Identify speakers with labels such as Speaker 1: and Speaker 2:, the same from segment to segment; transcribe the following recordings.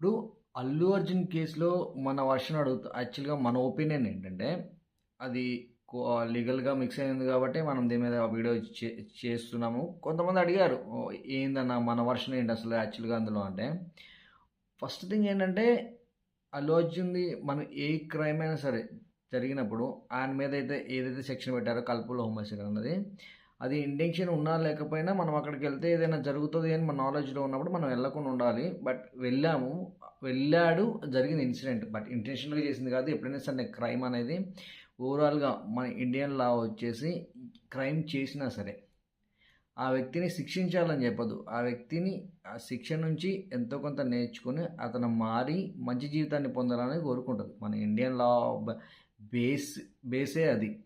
Speaker 1: ఇప్పుడు అల్లు అర్జున్ కేసులో మన వర్షన్ అడుగుతా యాక్చువల్గా మన ఒపీనియన్ ఏంటంటే అది లీగల్గా మిక్స్ అయింది కాబట్టి మనం దీని మీద వీడియో చే చేస్తున్నాము. కొంతమంది అడిగారు ఏందన్న మన వర్షన్ ఏంటి అసలు యాక్చువల్గా అందులో? అంటే ఫస్ట్ థింగ్ ఏంటంటే అల్లు అర్జున్ది మనం ఏ క్రైమ్ అయినా సరే జరిగినప్పుడు ఆయన మీద అయితే ఏదైతే సెక్షన్ పెట్టారో కల్పుల హోమోసికల్ అన్నది అది ఇంటెన్షన్ ఉన్నా లేకపోయినా మనం అక్కడికి వెళ్తే ఏదైనా జరుగుతుంది అని మన నాలెడ్జ్లో ఉన్నప్పుడు మనం వెళ్ళకుండా ఉండాలి. బట్ వెళ్ళాము. వెళ్ళాడు జరిగింది ఇన్సిడెంట్ బట్ ఇంటెన్షన్గా చేసింది కాదు. ఎప్పుడైనా సరే క్రైమ్ అనేది ఓవరాల్గా మన ఇండియన్ లా వచ్చేసి క్రైమ్ చేసినా సరే ఆ వ్యక్తిని శిక్షించాలని చెప్పదు. ఆ వ్యక్తిని ఆ శిక్ష నుంచి ఎంతో కొంత నేర్చుకుని అతను మారి మంచి జీవితాన్ని పొందాలని కోరుకుంటుంది. మన ఇండియన్ లా బేస్ బేసే అది.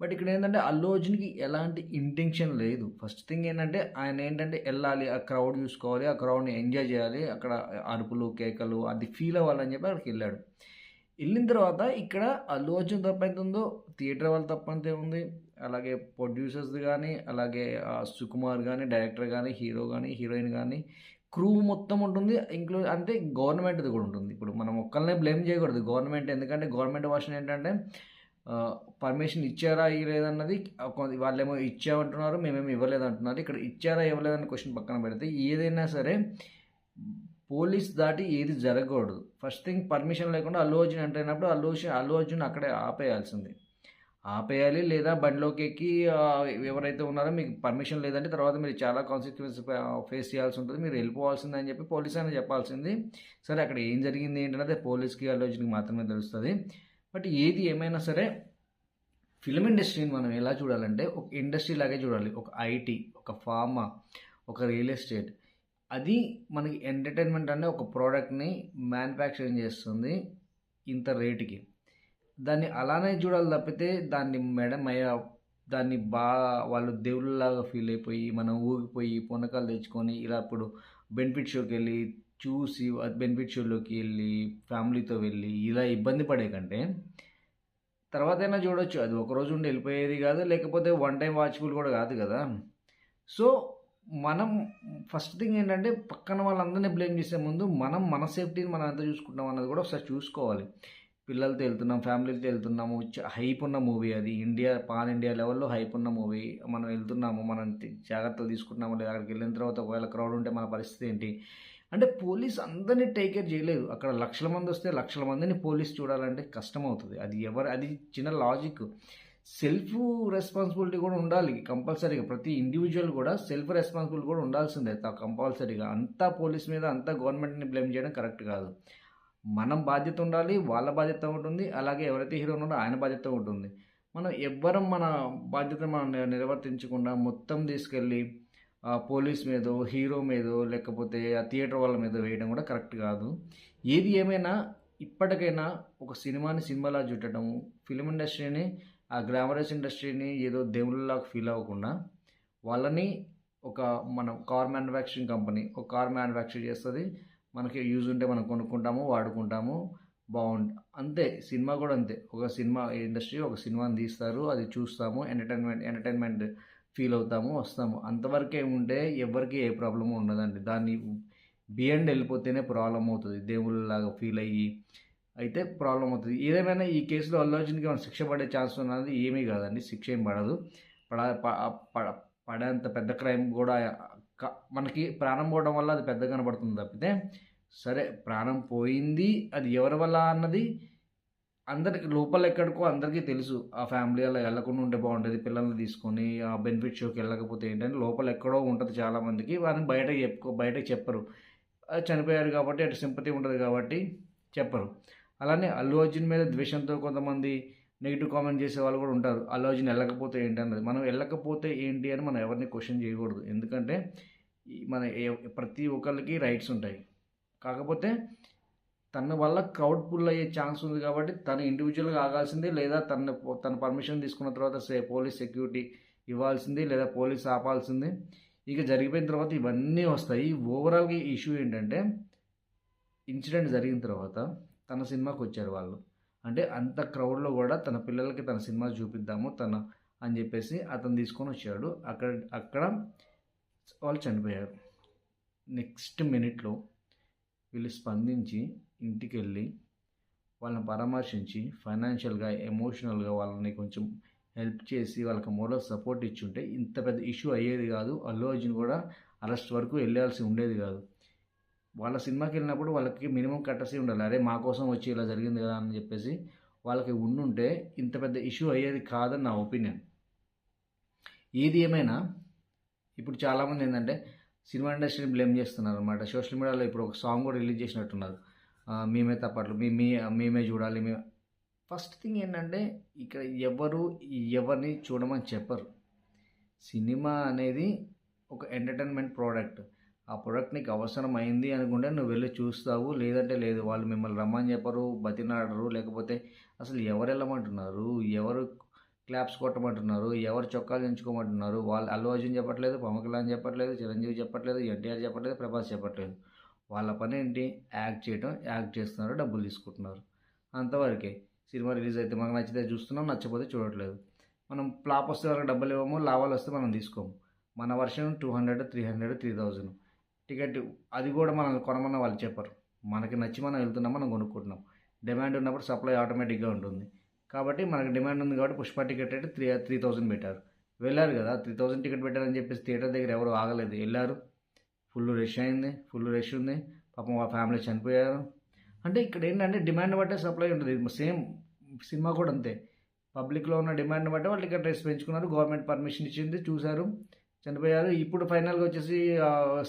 Speaker 1: బట్ ఇక్కడ ఏంటంటే అల్లు అర్జున్కి ఎలాంటి ఇంటెన్షన్ లేదు. ఫస్ట్ థింగ్ ఏంటంటే ఆయన ఏంటంటే వెళ్ళాలి ఆ క్రౌడ్ చూసుకోవాలి ఆ క్రౌడ్ని ఎంజాయ్ చేయాలి అక్కడ అరుపులు కేకలు అది ఫీల్ అవ్వాలని చెప్పి అక్కడికి వెళ్ళాడు. వెళ్ళిన తర్వాత ఇక్కడ అల్లు అర్జున్ తప్ప ఎంత ఉందో థియేటర్ వాళ్ళు తప్ప అంతే ఉంది. అలాగే ప్రొడ్యూసర్స్ కానీ అలాగే సుకుమార్ కానీ డైరెక్టర్ కానీ హీరో కానీ హీరోయిన్ కానీ క్రూ మొత్తం ఉంటుంది. ఇంక్లూడ్ అంటే గవర్నమెంట్ది కూడా ఉంటుంది. ఇప్పుడు మనం ఒక్కరినే బ్లేమ్ చేయకూడదు. గవర్నమెంట్ ఎందుకంటే గవర్నమెంట్ వర్షన్ ఏంటంటే పర్మిషన్ ఇచ్చారా ఇవ్వలేదన్నది వాళ్ళేమో ఇచ్చామంటున్నారు మేమేమి ఇవ్వలేదంటున్నారు. ఇక్కడ ఇచ్చారా ఇవ్వలేదని క్వశ్చన్ పక్కన పెడితే ఏదైనా సరే పోలీస్ దాటి ఏది జరగకూడదు. ఫస్ట్ థింగ్ పర్మిషన్ లేకుండా అల్లు అర్జున్ ఎంటర్ అయినప్పుడు అల్లు అల్లు అర్జున్ అక్కడే ఆపేయాల్సింది. ఆపేయాలి లేదా బండిలోకి ఎక్కి ఎవరైతే ఉన్నారో మీకు పర్మిషన్ లేదంటే తర్వాత మీరు చాలా కాన్సిక్వెన్స్ ఫేస్ చేయాల్సి ఉంటుంది. మీరు వెళ్ళిపోవాల్సిందే అని చెప్పి పోలీస్ అయినా చెప్పాల్సింది. సరే అక్కడ ఏం జరిగింది ఏంటనేది పోలీస్కి అల్లు అర్జున్కి మాత్రమే తెలుస్తుంది. బట్ ఏది ఏమైనా సరే ఫిలిం ఇండస్ట్రీని మనం ఎలా చూడాలంటే ఒక ఇండస్ట్రీ లాగే చూడాలి. ఒక ఐటీ ఒక ఫార్మా ఒక రియల్ ఎస్టేట్ అది మనకి ఎంటర్టైన్మెంట్ అనే ఒక ప్రోడక్ట్ని మ్యానుఫ్యాక్చరింగ్ చేస్తుంది ఇంత రేటుకి దాన్ని అలానే చూడాలి తప్పితే దాన్ని మేడం దాన్ని బాగా వాళ్ళు దేవుళ్ళలాగా ఫీల్ అయిపోయి మనం ఊగిపోయి పొనకాలు తెచ్చుకొని ఇలా ఇప్పుడు బెనిఫిట్ షోకి వెళ్ళి చూసి బెనిఫిట్ షోలోకి వెళ్ళి ఫ్యామిలీతో వెళ్ళి ఇలా ఇబ్బంది పడే కంటే తర్వాత అయినా చూడొచ్చు. అది ఒకరోజు ఉండి వెళ్ళిపోయేది కాదు లేకపోతే వన్ టైం వాచ్ఫుల్ కూడా కాదు కదా. సో మనం ఫస్ట్ థింగ్ ఏంటంటే పక్కన వాళ్ళందరినీ బ్లేమ్ చేసే ముందు మనం మన సేఫ్టీని మనం ఎంత చూసుకుంటాం అన్నది కూడా ఒకసారి చూసుకోవాలి. పిల్లలతో వెళ్తున్నాం ఫ్యామిలీతో వెళ్తున్నాము హైప్ ఉన్న మూవీ అది. ఇండియా పాన్ ఇండియా లెవెల్లో హైప్ ఉన్న మూవీ. మనం వెళ్తున్నాము మనం జాగ్రత్తలు తీసుకుంటున్నాము లేదా అక్కడికి వెళ్ళిన తర్వాత ఒకవేళ క్రౌడ్ ఉంటే మన పరిస్థితి ఏంటి? అంటే పోలీస్ అందరినీ టేక్ కేర్ చేయలేదు. అక్కడ లక్షల మంది వస్తే లక్షల మందిని పోలీస్ చూడాలంటే కష్టం అవుతుంది అది ఎవరు అది చిన్న లాజిక్ సెల్ఫ్ రెస్పాన్సిబిలిటీ కూడా ఉండాలి కంపల్సరీగా. ప్రతి ఇండివిజువల్ కూడా సెల్ఫ్ రెస్పాన్సిబిలిటీ కూడా ఉండాల్సిందే. కంపల్సరీగా అంతా పోలీస్ మీద అంతా గవర్నమెంట్ని బ్లేమ్ చేయడం కరెక్ట్ కాదు. మనం బాధ్యత ఉండాలి వాళ్ళ బాధ్యత ఉంటుంది అలాగే ఎవరైతే హీరో ఉన్నారో ఆయన బాధ్యత ఉంటుంది. మనం ఎవ్వరం మన బాధ్యత మనం నిర్వర్తించకుండా మొత్తం తీసుకెళ్ళి పోలీస్ మీదో హీరో మీదో లేకపోతే ఆ థియేటర్ వాళ్ళ మీద వేయడం కూడా కరెక్ట్ కాదు. ఏది ఏమైనా ఇప్పటికైనా ఒక సినిమాని సినిమాలా చూడటం ఫిలిం ఇండస్ట్రీని ఆ గ్లామరస్ ఇండస్ట్రీని ఏదో దేవుళ్ళలాగా ఫీల్ అవ్వకుండా వాళ్ళని ఒక మన కార్ మ్యానుఫ్యాక్చరింగ్ కంపెనీ ఒక కార్ మ్యానుఫ్యాక్చర్ చేస్తుంది. మనకి యూజ్ ఉంటే మనం కొనుక్కుంటాము వాడుకుంటాము బాగుంది అంతే. సినిమా కూడా అంతే. ఒక సినిమా ఇండస్ట్రీ ఒక సినిమాని తీస్తారు అది చూస్తాము ఎంటర్టైన్మెంట్ ఎంటర్టైన్మెంట్ ఫీల్ అవుతాము వస్తాము. అంతవరకే ఉంటే ఎవరికి ఏ ప్రాబ్లము ఉండదండి. దాన్ని బియండ్ వెళ్ళిపోతేనే ప్రాబ్లం అవుతుంది. దేవుళ్ళలాగా ఫీల్ అయ్యి అయితే ప్రాబ్లం అవుతుంది. ఏదేమైనా ఈ కేసులో అల్లు అర్జున్కి శిక్ష పడే ఛాన్స్ ఉన్నది ఏమీ కాదండి. శిక్ష ఏం పడదు. పడ పడేంత పెద్ద క్రైమ్ కూడా మనకి ప్రాణం పోవడం వల్ల అది పెద్ద కనబడుతుంది తప్పితే సరే ప్రాణం పోయింది అది ఎవరి వల్ల అన్నది అందరికి లోపల ఎక్కడికో అందరికీ తెలుసు ఆ ఫ్యామిలీ అలా వెళ్ళకుండా ఉంటే బాగుంటుంది పిల్లల్ని తీసుకొని ఆ బెనిఫిట్ షోకి వెళ్ళకపోతే ఏంటంటే లోపల ఎక్కడో ఉంటుంది చాలామందికి వారిని బయట చెప్పుకో బయట చెప్పరు. చనిపోయారు కాబట్టి అటు సింపతి ఉంటుంది కాబట్టి చెప్పరు. అలానే అల్లు అర్జున్ మీద ద్వేషంతో కొంతమంది నెగిటివ్ కామెంట్ చేసే వాళ్ళు కూడా ఉంటారు. అల్లు అర్జున్ వెళ్ళకపోతే ఏంటి అన్నది. మనం వెళ్ళకపోతే ఏంటి అని మనం ఎవరిని క్వశ్చన్ చేయకూడదు. ఎందుకంటే మన ప్రతి ఒక్కరికి రైట్స్ ఉంటాయి. కాకపోతే తన వల్ల క్రౌడ్ పుల్ అయ్యే ఛాన్స్ ఉంది కాబట్టి తను ఇండివిజువల్గా ఆగాల్సిందే లేదా తన తన పర్మిషన్ తీసుకున్న తర్వాత సే పోలీస్ సెక్యూరిటీ ఇవ్వాల్సింది లేదా పోలీస్ ఆపాల్సింది. ఇక జరిగిపోయిన తర్వాత ఇవన్నీ వస్తాయి. ఓవరాల్గా ఇష్యూ ఏంటంటే ఇన్సిడెంట్ జరిగిన తర్వాత తన సినిమాకి వచ్చారు వాళ్ళు. అంటే అంత క్రౌడ్లో కూడా తన పిల్లలకి తన సినిమా చూపిద్దాము తన అని చెప్పేసి అతను తీసుకొని వచ్చాడు. అక్కడ అక్కడ వాళ్ళు చనిపోయారు. నెక్స్ట్ మినిట్లో వీళ్ళు స్పందించి ఇంటికి వెళ్ళి వాళ్ళని పరామర్శించి ఫైనాన్షియల్గా ఎమోషనల్గా వాళ్ళని కొంచెం హెల్ప్ చేసి వాళ్ళకి మోరల్ సపోర్ట్ ఇచ్చుంటే ఇంత పెద్ద ఇష్యూ అయ్యేది కాదు. అల్లు అర్జున్ కూడా అరెస్ట్ వరకు వెళ్ళాల్సి ఉండేది కాదు. వాళ్ళ సినిమాకి వెళ్ళినప్పుడు వాళ్ళకి మినిమం కట్టసి ఉండాలి? అరే మా కోసం వచ్చి ఇలా జరిగింది కదా అని చెప్పేసి వాళ్ళకి ఉండుంటే ఇంత పెద్ద ఇష్యూ అయ్యేది కాదని నా ఒపీనియన్. ఏది ఏమైనా ఇప్పుడు చాలామంది ఏంటంటే సినిమా ఇండస్ట్రీని బ్లేమ్ చేస్తున్నారు అనమాట సోషల్ మీడియాలో ఇప్పుడు ఒక సాంగ్ కూడా రిలీజ్ చేసినట్టున్నారు. మేమే తప్పట్లు మీ మీ మేమే చూడాలి మేమే. ఫస్ట్ థింగ్ ఏంటంటే ఇక్కడ ఎవరు ఎవరిని చూడమని చెప్పరు. సినిమా అనేది ఒక ఎంటర్టైన్మెంట్ ప్రోడక్ట్ ఆ ప్రోడక్ట్ నీకు అవసరం అయింది అనుకుంటే నువ్వు వెళ్ళి చూస్తావు లేదంటే లేదు వాళ్ళు మిమ్మల్ని రమ్మని చెప్పరు బతినాడరు లేకపోతే అసలు ఎవరు వెళ్ళమంటున్నారు ఎవరు క్లాప్స్ కొట్టమంటున్నారు ఎవరు చొక్కాలు ఎంచుకోమంటున్నారు వాళ్ళు అల్లు అర్జున్ చెప్పట్లేదు పవన్ కళ్యాణ్ చెప్పట్లేదు చిరంజీవి చెప్పట్లేదు ఎన్టీఆర్ చెప్పట్లేదు ప్రభాస్ చెప్పట్లేదు. వాళ్ళ పని ఏంటి యాక్ట్ చేయడం యాక్ట్ చేస్తున్నారు డబ్బులు తీసుకుంటున్నారు. అంతవరకే సినిమా రిలీజ్ అయితే మనకు నచ్చితే చూస్తున్నాం నచ్చకపోతే చూడట్లేదు. మనం ఫ్లాప్ వస్తే వాళ్ళకి డబ్బులు ఇవ్వము లాభాలు వస్తే మనం తీసుకోము. మన version two hundred three hundred three thousand. Ticket అది కూడా మనల్ని కొనమన్న వాళ్ళు చెప్పరు. మనకి నచ్చి మనం వెళ్తున్నాం మనం కొనుక్కుంటున్నాం. డిమాండ్ ఉన్నప్పుడు సప్లై ఆటోమేటిక్గా ఉంటుంది. కాబట్టి మనకి డిమాండ్ ఉంది కాబట్టి పుష్ప టికెట్ అయితే త్రీ త్రీ థౌజండ్ పెట్టారు. వెళ్ళారు కదా త్రీ థౌజండ్ టికెట్ పెట్టారని చెప్పేసి థియేటర్ దగ్గర ఎవరు ఆగలేదు. వెళ్ళారు. ఫుల్ రష్ అయింది ఫుల్ రష్ ఉంది. పాపం వాళ్ళ ఫ్యామిలీ చనిపోయారు. అంటే ఇక్కడ ఏంటంటే డిమాండ్ బట్టే సప్లై ఉంటుంది. సేమ్ సినిమా కూడా అంతే. పబ్లిక్లో ఉన్న డిమాండ్ బట్టి వాళ్ళు టికెట్ రేస్ పెంచుకున్నారు. గవర్నమెంట్ పర్మిషన్ ఇచ్చింది చూశారు చనిపోయారు. ఇప్పుడు ఫైనల్గా వచ్చేసి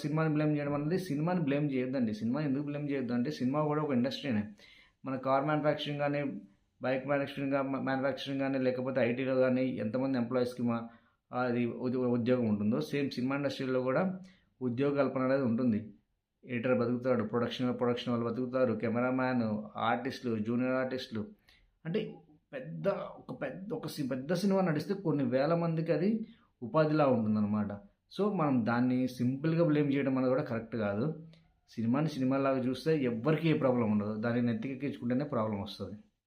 Speaker 1: సినిమాని బ్లేమ్ చేయడం అనేది సినిమాని బ్లేమ్ చేయొద్దండి. సినిమా ఎందుకు బ్లేమ్ చేయొద్దు అంటే సినిమా కూడా ఒక ఇండస్ట్రీనే. మన కార్ మ్యానుఫ్యాక్చరింగ్ కానీ బైక్ మ్యానుఫ్యాక్చరింగ్ మ్యానుఫ్యాక్చరింగ్ కానీ లేకపోతే ఐటీలో కానీ ఎంతమంది ఎంప్లాయీస్కి మా అది ఉద్యో- ఉద్యోగం ఉంటుందో సేమ్ సినిమా ఇండస్ట్రీలో కూడా ఉద్యోగ కల్పన అనేది ఉంటుంది. ఎడిటర్ బతుకుతాడు ప్రొడక్షన్ ప్రొడక్షన్ వాళ్ళు బతుకుతారు కెమెరామ్యాన్ ఆర్టిస్టులు జూనియర్ ఆర్టిస్టులు. అంటే పెద్ద ఒక పెద్ద ఒక సి- పెద్ద సినిమా నడిస్తే కొన్ని వేల మందికి అది ఉపాధిలా ఉంటుందన్నమాట. సో మనం దాన్ని సింపుల్గా బ్లేమ్ చేయడం అనేది కూడా కరెక్ట్ కాదు. సినిమాని సినిమాలాగా చూస్తే ఎవ్వరికీ ఏ ప్రాబ్లం ఉండదు. దాన్ని నెత్తికెక్కించుకుంటేనే ప్రాబ్లం వస్తుంది.